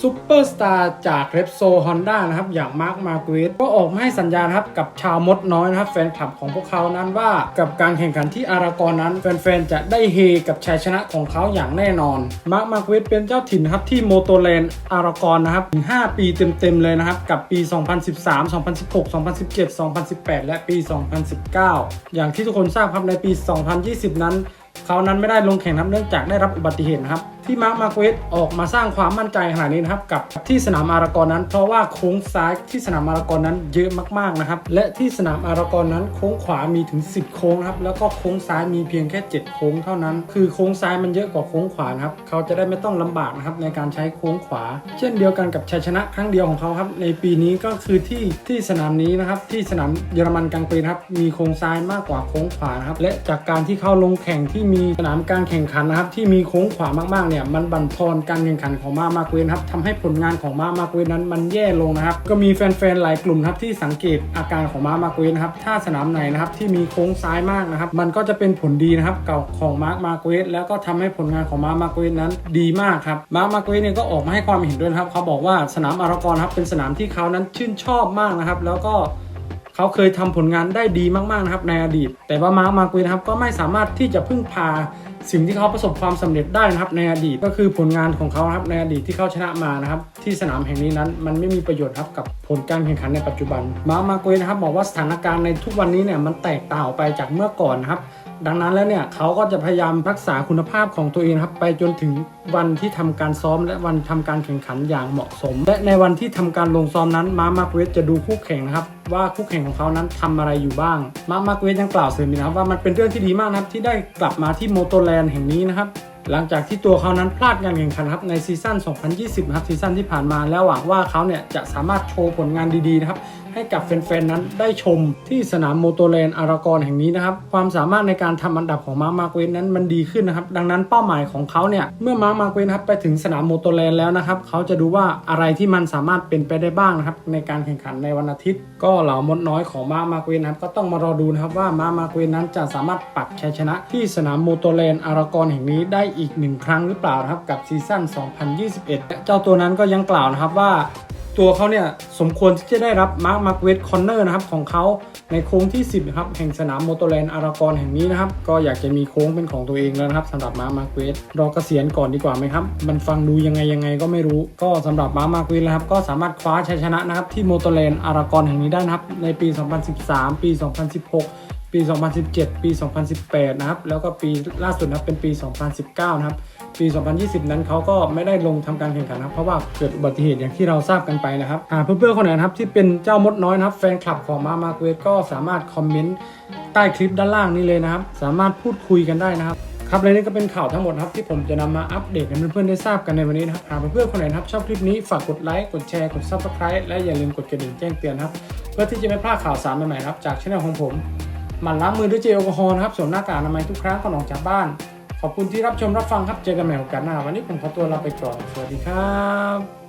ซูเปอร์สตาร์จากเรปโซฮอนด้านะครับ อย่างมาร์คมาร์กเวสก็ออกมาให้สัญญาณครับกับชาวมดน้อยนะครับแฟนคลับของพวกเขานั้นว่ากับการแข่งขันที่อารากอนนั้น แฟนๆ จะได้เฮกับชัยชนะของเขาอย่างแน่นอน มาร์คมาร์กเวสเป็นเจ้าถิ่นครับที่โมโตแลนด์อารากอนนะครับถึง5ปีเต็มๆเลยนะครับ กับปี 2013 2016 2017 2018 และปี 2019 อย่างที่ทุกคนทราบครับในปี 2020 นั้น เขานั้นไม่ได้ลงแข่งนะครับเนื่องจากได้รับอุบัติเหตุนะครับ ที่มาร์คมาเควสออกมาสร้างความมั่นใจขนาดนี้นะครับกับที่สนามอารากอนนั้น เพราะว่าโค้งซ้ายที่สนามอารากอนนั้นเยอะมากๆนะครับและที่สนามอารากอนนั้นโค้งขวามีถึง 10 โค้งครับแล้วก็โค้งซ้ายมีเพียงแค่ 7 โค้งเท่านั้น คือโค้งซ้ายมันเยอะกว่าโค้งขวาครับเขาจะได้ไม่ต้องลำบากนะครับในการใช้โค้งขวา เช่นเดียวกันกับชัยชนะครั้งเดียวของเขาครับในปีนี้ก็คือที่ที่สนามนี้นะครับที่สนามเยอรมันกลางปีนะครับมีโค้งซ้ายมากกว่าโค้งขวานะครับและจากการที่เข้าลงแข่งที่มีสนามการแข่งขันนะครับที่มีโค้งขวามากๆเนี่ยมันบั่นทอนการแข่งขันของมามาเกวนครับทำให้ผลงานของมามาเกวนนั้นมันแย่ลงนะครับ ก็มีแฟนๆหลายกลุ่มครับที่สังเกตอาการของมามาเกวนนครับถ้าสนามไหนนะครับที่มีโค้งซ้ายมากนะครับ มันก็จะเป็นผลดีนะครับเก่าของมาร์คมาเกวนแล้วก็ทำให้ผลงานของมามาเกวนนั้นดีมากครับมาร์คมาเกวนเนี่ยก็ออกมาให้ความเห็นด้วยนะครับเขาบอกว่าสนามอารากอนครับเป็นสนามที่เขานั้นชื่นชอบมากนะครับ แล้วก็เขาเคยทำผลงานได้ดีมากๆนะครับในอดีต แต่ว่ามาร์คมาร์กวินนะครับก็ไม่สามารถที่จะพึ่งพา สิ่งที่เขาประสบความสำเร็จได้นะครับในอดีตก็คือผลงานของเขาครับในอดีตที่เขาชนะมานะครับที่สนามแห่งนี้นั้นมันไม่มีประโยชน์ครับกับผลการแข่งขันในปัจจุบัน มามาโกยนนะครับบอกว่าสถานการณ์ในทุกวันนี้เนี่ยมันแตกต่างออกไปจากเมื่อก่อนนะครับ ดังนั้นแล้วเนี่ยเขาก็จะพยายามรักษาคุณภาพของตัวเองครับ ไปจนถึงวันที่ทำการซ้อมและวันทำการแข่งขันอย่างเหมาะสม และในวันที่ทำการลงซ้อมนั้นมาร์มาร์เวสจะดูคู่แข่งนะครับ ว่าคู่แข่งของเขานั้นทำอะไรอยู่บ้าง มาร์มาร์เวสยังกล่าวเสริมอีกนะครับว่ามันเป็นเรื่องที่ดีมากนะครับที่ได้กลับมาที่โมโตแลนด์แห่งนี้นะครับ หลังจากที่ตัวเขานั้นพลาดการแข่งขันครับในซีซั่น 2020ครับซีซั่นที่ผ่านมาแล้วหวังว่าเขาเนี่ยจะสามารถโชว์ผลงานดีๆนะครับให้กับแฟนๆนั้นได้ชมที่สนามโมโตแลนด์อารากอนแห่งนี้นะครับความสามารถในการทำอันดับของมาร์คมาร์เกวนนั้นมันดีขึ้นนะครับดังนั้นเป้าหมายของเขาเนี่ยเมื่อมาร์คมาร์เกวนครับไปถึงสนามโมโตแลนด์แล้วนะครับเขาจะดูว่าอะไรที่มันสามารถเป็นไปได้บ้างนะครับในการแข่งขันในวันอาทิตย์ ก็เหล่ามดน้อยของมาร์คมาร์เกวนนะครับก็ต้องมารอดูนะครับว่ามาร์คมาร์เกวนนั้นจะสามารถปักชัยชนะที่สนามโมโตแลนอารากอนแห่งนี้ได้อีกหนึ่งครั้งหรือเปล่านะครับกับซีซั่น 2021 เจ้าตัวนั้นก็ยังกล่าวนะครับว่า ตัวเขาเนี่ยสมควรที่จะได้รับมาร์คมาร์เวสคอนเนอร์นะครับของเขาในโค้งที่ 10นะครับแห่งสนามโมโตแลนด์อารากอนแห่งนี้นะครับ ก็อยากจะมีโค้งเป็นของตัวเองแล้วนะครับสำหรับมาร์คมาร์เวสรอเกษียณก่อนดีกว่าไหมครับ มันฟังดูยังไงยังไงก็ไม่รู้ ก็สำหรับมาร์คมาร์เวสนะครับก็สามารถคว้าชัยชนะนะครับที่โมโตแลนด์อารากอนแห่งนี้ได้นะครับในปี 2013 ปี 2016 ปี 2017 ปี 2018 นะครับ แล้วก็ปีล่าสุดนะครับเป็นปี 2019 นะครับ ปี 2020 นั้นเขาก็ไม่ได้ลงทำการแข่งขันนะครับ เพราะว่าเกิดอุบัติเหตุอย่างที่เราทราบกันไปนะครับหากเพื่อนๆคนไหนนะครับที่เป็นเจ้ามดน้อยนะครับ แฟนคลับของมามาเกวก็สามารถคอมเมนต์ใต้คลิปด้านล่างนี้เลยนะครับ สามารถพูดคุยกันได้นะครับครับและนี่ก็เป็นข่าวทั้งหมดครับที่ผมจะนำมาอัปเดตให้เพื่อนๆได้ทราบกันในวันนี้นะครับหากเพื่อนๆคนไหนนะครับชอบคลิปนี้ฝากกดไลค์กดแชร์กด subscribe และอย่าลืมกดกระดิ่งแจ้งเตือนครับ เพื่อที่จะไม่พลาดข่าวสารใหม่ๆครับจากช่องของผม หมั่นล้างมือด้วยเจลแอลกอฮอล์นะครับสวมหน้ากากอนามัยทุกครั้งก่อนออกจากบ้าน ขอบคุณที่รับชมรับฟังครับเจอกันใหม่โอกาสหน้า วันนี้ผมขอตัวลาไปก่อนสวัสดีครับ